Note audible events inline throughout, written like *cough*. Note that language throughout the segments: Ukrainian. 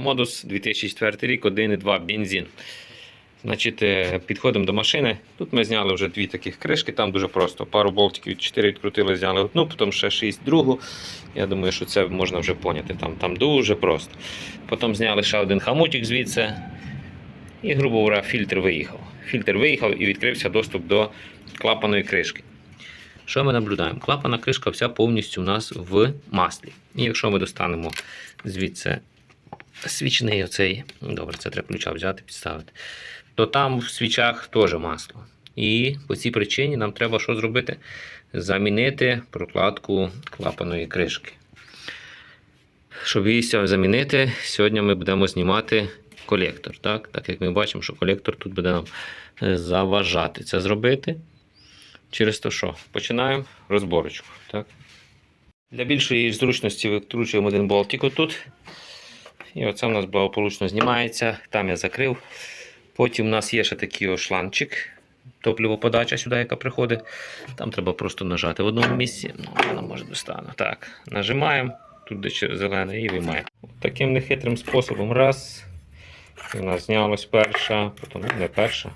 Модус 2004 рік, 1,2 бензин. Значить, е, підходимо до машини. Тут ми зняли вже дві таких кришки, там дуже просто. Пару болтиків, 4 відкрутили, зняли одну, потім ще 6 другу. Я думаю, що це можна вже поняти. Там, там дуже просто. Потім зняли ще один хамутик звідси. І, грубо говоря, фільтр виїхав. Фільтр виїхав і відкрився доступ до клапаної кришки. Що ми наблюдаємо? Клапана кришка вся повністю у нас в маслі. І якщо ми достанемо звідси свічний оцей, добре, це треба ключа взяти, підставити, то там в свічах теж масло. І по цій причині нам треба що зробити? Замінити прокладку клапаної кришки. Щоб її замінити, сьогодні ми будемо знімати колектор. Так, так як ми бачимо, що колектор тут буде нам е, заважати це зробити. Через то що? Починаємо розборочку. Так? Для більшої зручності викручуємо один болтик отут. І оце у нас благополучно знімається. Там я закрив. Потім у нас є ще такий ось шланчик. Топливоподача сюди, яка приходить. Там треба просто нажати в одному місці. Ну, вона може достану. Так, нажимаємо, тут де зелене, і виймаємо. Таким нехитрим способом. Раз. І у нас знялась перша, потім не перша.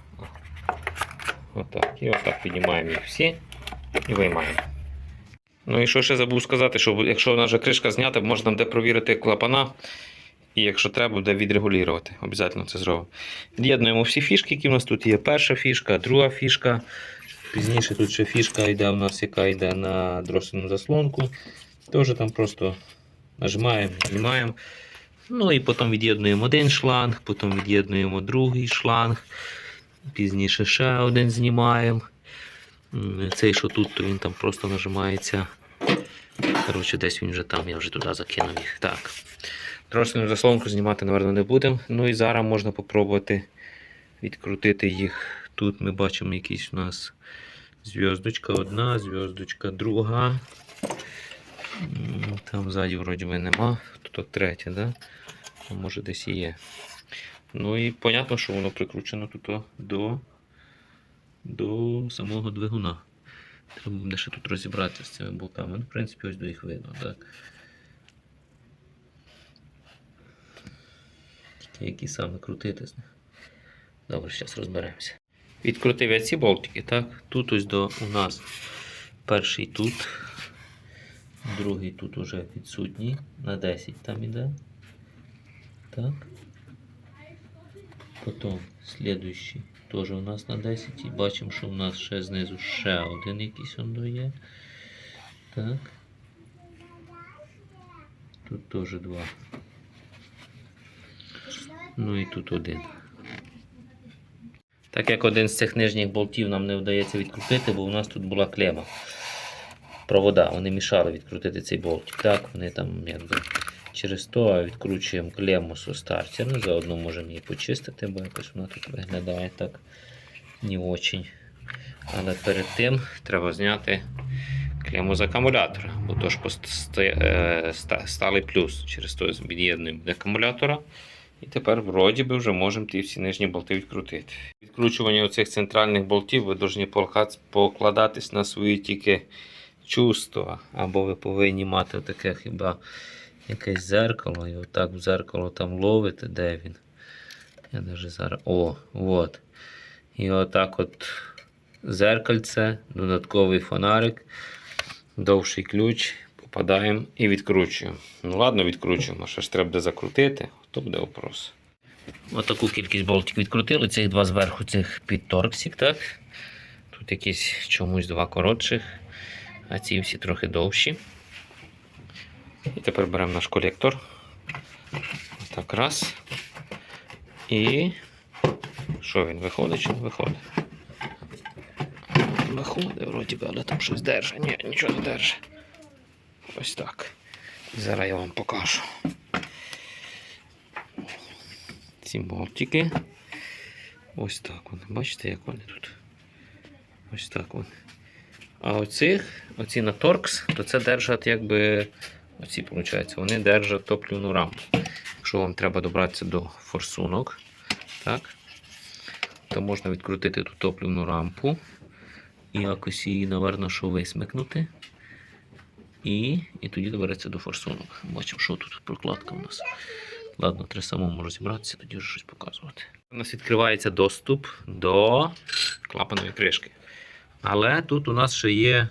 Отак. І отак піднімаємо їх всі і виймаємо. Ну і що ще забув сказати, що якщо в нас вже кришка знята, можна буде провірити клапана. І якщо треба, буде відрегулювати. Обов'язково це зробимо. Від'єднуємо всі фішки, які в нас тут є. Перша фішка, друга фішка. Пізніше тут ще фішка йде у нас, яка йде на дросельну заслонку. Теж там просто нажимаємо, знімаємо. Ну і потім від'єднуємо один шланг, потім від'єднуємо другий шланг. Пізніше ще один знімаємо. Цей, що тут, то він там просто нажимається. Коротше, десь він вже там, я вже туди закинув їх. Так. Трошки заслонку знімати, напевно, не будемо. Ну і зараз можна спробувати відкрутити їх. Тут ми бачимо якісь у нас зв'язочка одна, зв'язочка друга. Там ззаді вроді би нема. Тут третя, да? Може десь і є. Ну і понятно, що воно прикручено тут до, до самого двигуна. Треба буде ще тут розібратися з цими болтами. Ну, в принципі, ось до їх видно, так. Які саме крутити з них. Добре, зараз розберемося. Відкрутив я ці болтики, так? Тут ось до у нас перший тут, другий тут уже відсутній, на 10 там іде. Так. Потім слідуючий теж у нас на 10. І бачимо, що у нас ще знизу ще один якийсь он є. Так. Тут теж два. Ну і тут один. Так як один з цих нижніх болтів нам не вдається відкрутити, бо у нас тут була клема. Провода, вони мішали відкрутити цей болтик. Так, вони там якби через то відкручуємо клему з стартера. Ну, заодно можемо її почистити, бо якось вона тут виглядає так не очень. Але перед тим треба зняти клему з акумулятора, бо то ж е, ста- сталий плюс. Через то від'єднуємо від акумулятора. І тепер вроді би вже можемо ті всі нижні болти відкрутити. Відкручування оцих центральних болтів ви повинні покладатись на свої тільки чувства. Або ви повинні мати таке хіба якесь зеркало, і отак в зеркало там ловите, де він. Я навіть зараз. О, от. І отак от зеркальце, додатковий фонарик, довший ключ, попадаємо і відкручуємо. Ну ладно, відкручуємо, що ж треба закрутити, то буде вопрос. Отаку кількість болтів відкрутили, цих два зверху цих підторксів, так? Тут якісь чомусь два коротших, а ці всі трохи довші. І тепер беремо наш колектор. Так, раз. І що він виходить чи не виходить? Виходить, вроді би, але там щось держить. Ні, нічого не держить. Ось так. Зараз я вам покажу. Ці болтики. Ось так вони. Бачите, як вони тут? Ось так вони. А оцих, оці на торкс, то це держать якби. Оці, виходить, вони держать топлівну рамку. Якщо вам треба добратися до форсунок, так, то можна відкрутити ту топлівну рампу і якось її, напевно, що висмикнути. І, і тоді добереться до форсунок. Бачимо, що тут прокладка у нас. Ладно, треба самому розібратися, тоді вже щось показувати. У нас відкривається доступ до клапаної кришки. Але тут у нас ще є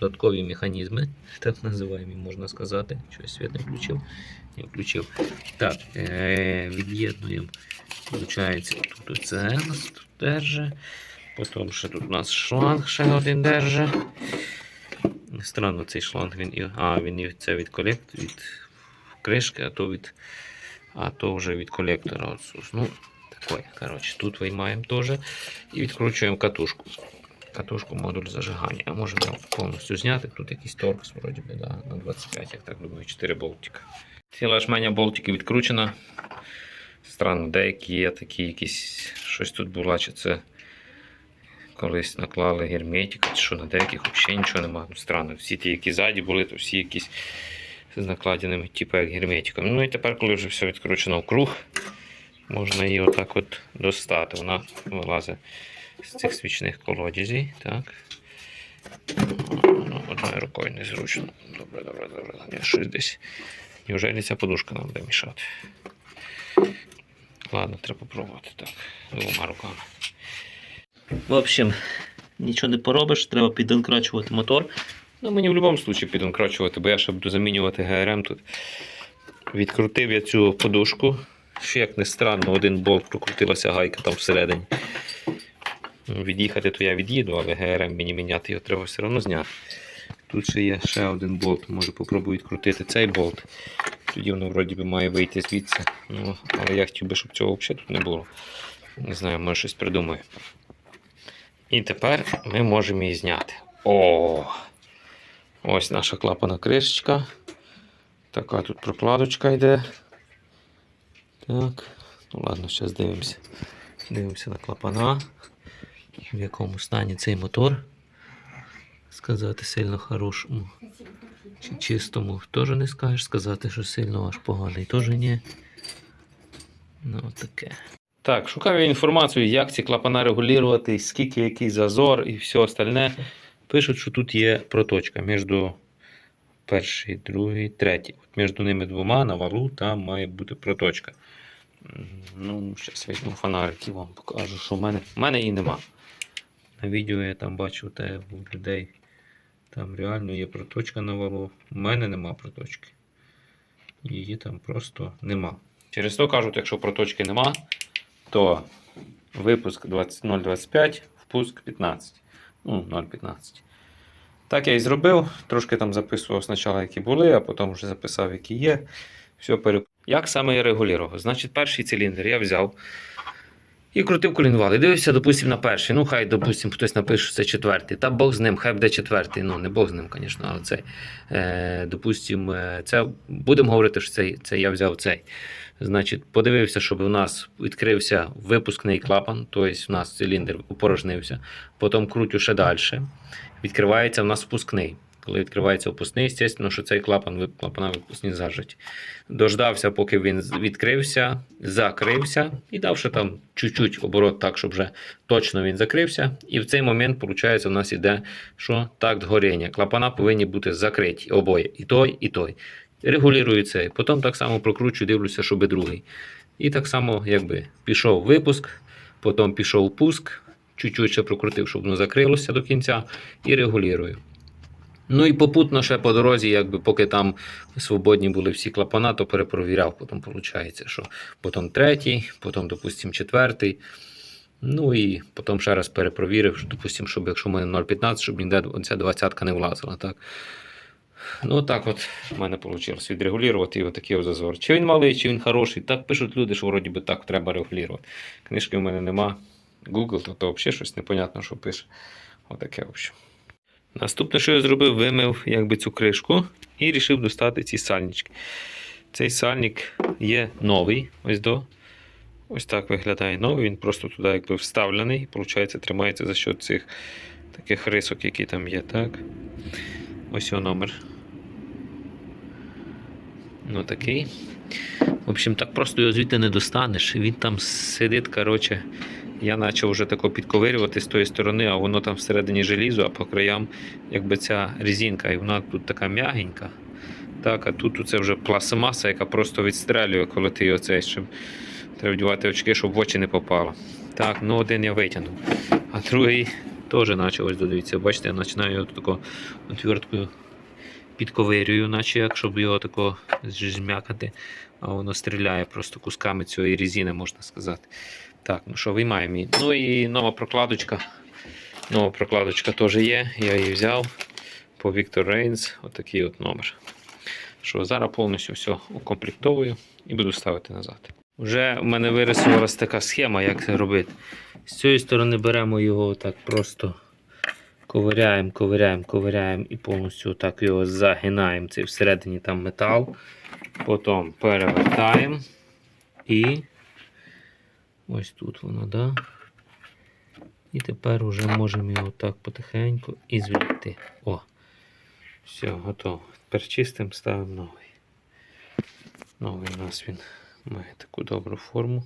додаткові механізми, *laughs* так називаємо, можна сказати. Щось світ не включив. Не включив. Так, е- від'єднуємо. Получається, тут оце нас тут держи. Потім ще тут у нас шланг ще один держи. Странно цей шланг, він. А, він це від колект, від кришки, а то від. А то вже від колектора. От, ну, такой. Коротше, тут виймаємо теж і відкручуємо катушку. Катушку модуль зажигання. Можемо повністю зняти. Тут якийсь торкс, вроді би, да, на 25, як так думаю, 4 болтика. Ціла жменя болтиків відкручена. Странно, деякі є такі якісь. Щось тут було, чи це колись наклали герметик, чи що на деяких взагалі нічого немає. Ну, странно. Всі ті, які ззаді були, то всі якісь з накладеними, типу як герметиком. Ну і тепер, коли вже все відкручено в круг, можна її отак от достати. Вона вилазить з цих свічних колодязей. Так. Ну, одною рукою незручно. Добре, добре, добре. Ні, щось десь. Неужели ця подушка нам буде мішати? Ладно, треба попробувати так. Двома руками. В общем, нічого не поробиш, треба підонкрачувати мотор. Ну, мені в будь-якому випадку підонкрачувати, бо я ще буду замінювати ГРМ тут. Відкрутив я цю подушку. Ще як не странно, один болт прокрутилася гайка там всередині. Ну, Від'їхати, то я від'їду, але ГРМ мені міняти його треба все одно зняти. Тут ще є ще один болт, може попробую відкрутити цей болт. Тоді воно вроді би має вийти звідси. Ну, але я хотів би, щоб цього взагалі тут не було. Не знаю, може щось придумаю. І тепер ми можемо її зняти. О! Ось наша клапана кришечка. Така тут прокладочка йде. Так. Ну ладно, зараз дивимося. Дивимося на клапана. В якому стані цей мотор. Сказати сильно хорошому. Чи чистому теж не скажеш. Сказати, що сильно аж поганий теж ні. Ну, таке. Так, шукаю інформацію, як ці клапана регулювати, скільки який зазор і все остальне. Пишуть, що тут є проточка між перший, другий, третій. Між ними двома на валу там має бути проточка. Ну, зараз візьму фонарик і вам покажу, що в мене, в мене її нема. На відео я там бачив те у людей. Там реально є проточка на валу. У мене нема проточки. Її там просто нема. Через то кажуть, якщо проточки нема, то випуск 20 0,25, впуск 15. Ну, 0,15. Так я і зробив. Трошки там записував спочатку, які були, а потім вже записав, які є. Все переп... Як саме я регулював? Значить, перший циліндр я взяв і крутив колінвал. І дивився, допустим, на перший. Ну, хай, допустим, хтось напише, що це четвертий. Та Бог з ним, хай буде четвертий. Ну, не Бог з ним, звісно, але цей. Е, допустим, е, це будемо говорити, що це, це я взяв цей. Значить, подивився, щоб у нас відкрився випускний клапан, тобто у нас циліндр опорожнився. Потім крутю ще далі. Відкривається у нас впускний. Коли відкривається впускний, звісно, що цей клапан клапана випускні зажать. Дождався, поки він відкрився, закрився і дав ще там чуть-чуть оборот так, щоб вже точно він закрився. І в цей момент, виходить, у нас іде що такт горіння. Клапана повинні бути закриті обоє. І той, і той. Регулюю цей. Потім так само прокручую, дивлюся, щоб і другий. І так само, якби пішов випуск, потім пішов пуск, чуть-чуть ще прокрутив, щоб воно закрилося до кінця, і регулюю. Ну і попутно ще по дорозі, якби поки там свободні були всі клапана, то перепровіряв. Потім виходить, що потім третій, потім, допустимо, четвертий. Ну і потім ще раз перепровірив, що, допустимо, щоб якщо в мене 0,15, щоб ніде ця двадцятка не влазила. Так? Ну, так от в мене вийшло відрегулювати і отакий от зазор. Чи він малий, чи він хороший. Так пишуть люди, що вроді би так треба регулювати. Книжки в мене нема. Google, то, то взагалі щось непонятно, що пише. Отаке, в общем. Наступне, що я зробив, вимив якби цю кришку і вирішив достати ці сальнички. Цей сальник є новий. Ось до. Ось так виглядає новий. Він просто туди якби вставлений. Виходить, тримається за счет цих таких рисок, які там є. Так? Ось його номер. Ну такий. В общем, так просто його звідти не достанеш. Він там сидить, коротше. Я почав вже тако підковирювати з тої сторони, а воно там всередині желізо, а по краям якби ця резинка, і вона тут така м'ягенька. Так, а тут це вже пластмаса, яка просто відстрелює, коли ти його цей, щоб треба вдівати очки, щоб в очі не попало. Так, ну один я витягнув. А другий теж наче ось дивіться, бачите, я починаю тако отверткою підковирюю, наче як, щоб його тако зжмякати, а воно стріляє просто кусками цієї різини, можна сказати. Так, ну що, виймаємо її. Ну і нова прокладочка. Нова прокладочка теж є, я її взяв по Victor Reigns, отакий от номер. Що зараз повністю все укомплектовую і буду ставити назад. Вже в мене вирисувалася така схема, як це робити. З цієї сторони беремо його так просто ковиряємо, ковиряємо, ковиряємо і повністю так його загинаємо. Це всередині там метал. Потім перевертаємо і ось тут воно, да? І тепер вже можемо його так потихеньку і звідти. О, все, готово. Тепер чистим ставимо новий. Новий у нас він має таку добру форму.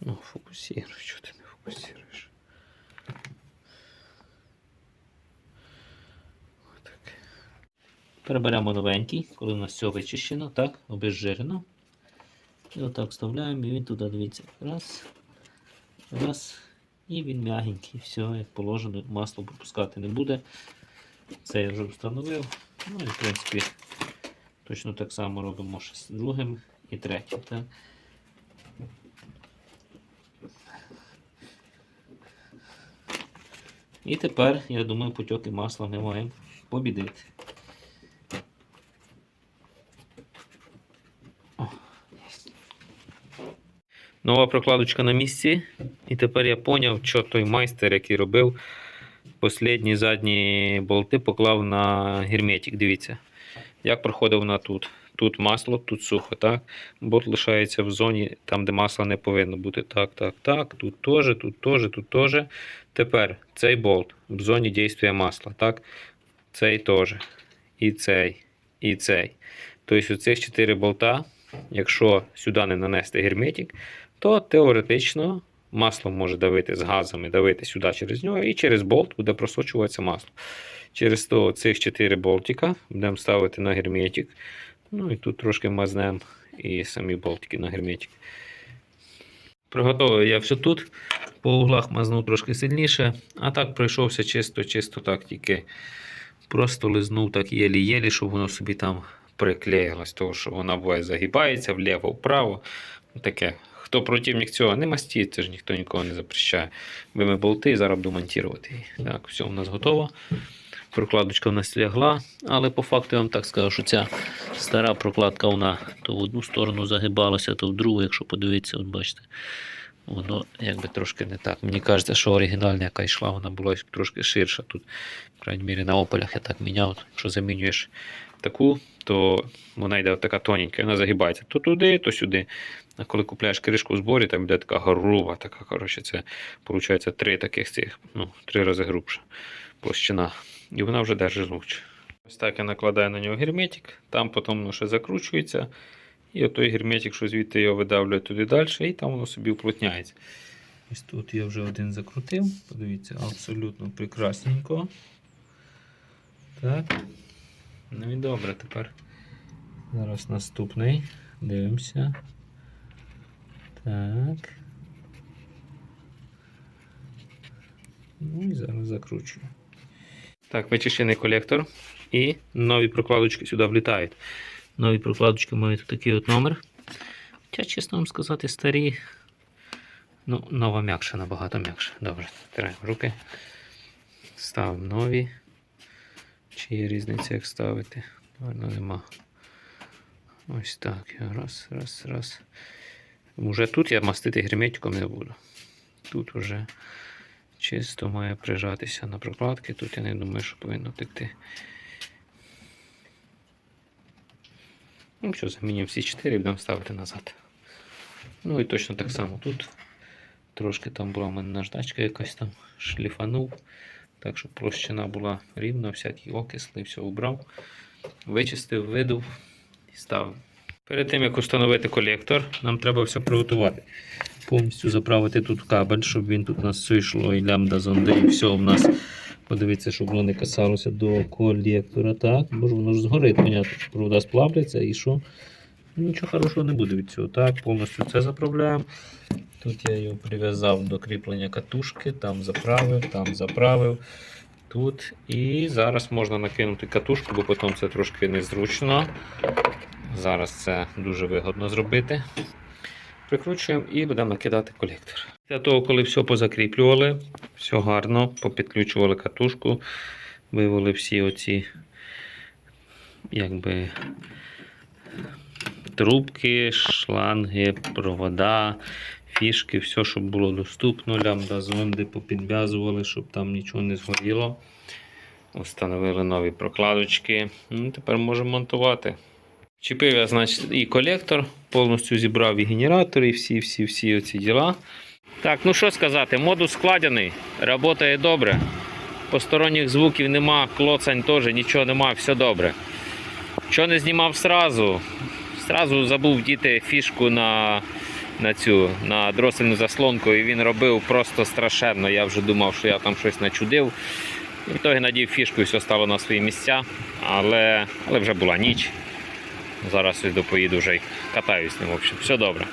Ну, фокусируй, що ти не фокусуєш. Отак. Переберемо новенький, коли у нас все вичищено, так, обезжирено. І отак вставляємо, і він туди дивіться. Раз. Раз. І він м'ягенький, все, як положено, масло пропускати не буде. Це я вже встановив. Ну і в принципі точно так само робимо ще з другим і третім. Так? І тепер, я думаю, потьоки масла ми маємо побідити. Нова прокладочка на місці. І тепер я зрозумів, що той майстер, який робив Послідні задні болти поклав на герметик. Дивіться, як проходив вона тут. Тут масло, тут сухо. так? Болт лишається в зоні, там, де масла не повинно бути. Так, так, так. Тут теж, тут теж, тут теж. Тепер цей болт в зоні дійства масла. так? Цей теж. І цей, і цей. Тобто, цих 4 болта, якщо сюди не нанести герметик, то теоретично масло може давити з газами, давити сюди через нього, і через болт буде просочуватися масло. Через то цих 4 болтика будемо ставити на герметик. Ну і тут трошки мазнемо і самі болтики на герметик. Приготовив я все тут. По углах мазнув трошки сильніше, а так пройшовся чисто, чисто так тільки. Просто лизнув так єлі-єлі, щоб воно собі там приклеїлось, тому що вона буває загибається вліво, вправо. Таке. Хто противник цього не мастіть, це ж ніхто нікого не запрещає. Вими болти і зараз буду монтувати. Так, все у нас готово. Прокладочка у нас лягла, але по факту я вам так скажу, що ця стара прокладка вона то в одну сторону загибалася, то в другу, якщо подивитися, от бачите, воно якби трошки не так. Мені кажеться, що оригінальна, яка йшла, вона була трошки ширша. Тут, в крайній мірі, на ополях я так міняв. Якщо замінюєш таку, то вона йде така тоненька, вона загибається то туди, то сюди. А коли купляєш кришку в зборі, там йде така груба, така, коротше, це виходить три таких цих, ну, три рази грубша площина. І вона вже держить лучше. Ось так я накладаю на нього герметик, там потім воно ще закручується. І отой герметик, що звідти його видавлює туди далі, і там воно собі уплотняється. Ось тут я вже один закрутив. Подивіться, абсолютно прекрасненько. Так. Ну і добре тепер. Зараз наступний. Дивимося. Так. Ну і зараз закручую. Так, вичищений колектор. І нові прокладочки сюди влітають. Нові прокладочки мають такий от номер. Хоча, чесно вам сказати, старі. Ну, нова м'якша, набагато м'якша. Добре, тираємо руки. Ставимо нові. Чи є різниця, як ставити? Наверно, нема. Ось так. Раз, раз, раз. Уже тут я мастити герметиком не буду. Тут уже чисто має прижатися на прокладки. Тут я не думаю, що повинно текти. Ну що, замінюємо всі 4 і будемо ставити назад. Ну і точно так само тут. Трошки там була в мене наждачка якась там шліфанув. Так щоб площина була рівна, всякі окисли, все убрав. Вичистив, видув і ставив. Перед тим як встановити колектор, нам треба все приготувати. Повністю заправити тут кабель, щоб він тут у нас все і лямбда зонди, і все у нас Подивіться, щоб воно не касалося до колектора. Так, бо воно ж згорить, понятно, провода сплавляться і що. Нічого хорошого не буде від цього. Так, повністю це заправляємо. Тут я його прив'язав до кріплення катушки, там заправив, там заправив. Тут. І зараз можна накинути катушку, бо потім це трошки незручно. Зараз це дуже вигодно зробити. Прикручуємо і будемо накидати колектор. Після того, коли все позакріплювали, все гарно, попідключували катушку, вивели всі оці якби, трубки, шланги, провода, фішки, все, щоб було доступно, лямбда зонди попідв'язували, щоб там нічого не згоріло. Встановили нові прокладочки. Ну, тепер можемо монтувати. Чіпив я, значить, і колектор, повністю зібрав і генератор, і всі, всі, всі оці діла. Так, ну що сказати, модус складений, працює добре. Посторонніх звуків нема, клоцань теж, нічого нема, все добре. Що не знімав сразу? Сразу забув діти фішку на, на цю на дросельну заслонку, і він робив просто страшенно. Я вже думав, що я там щось начудив. В той надів фішку і все стало на свої місця, але, але вже була ніч. Зараз ось допоїду вже й катаюсь ним. В общем, все добре.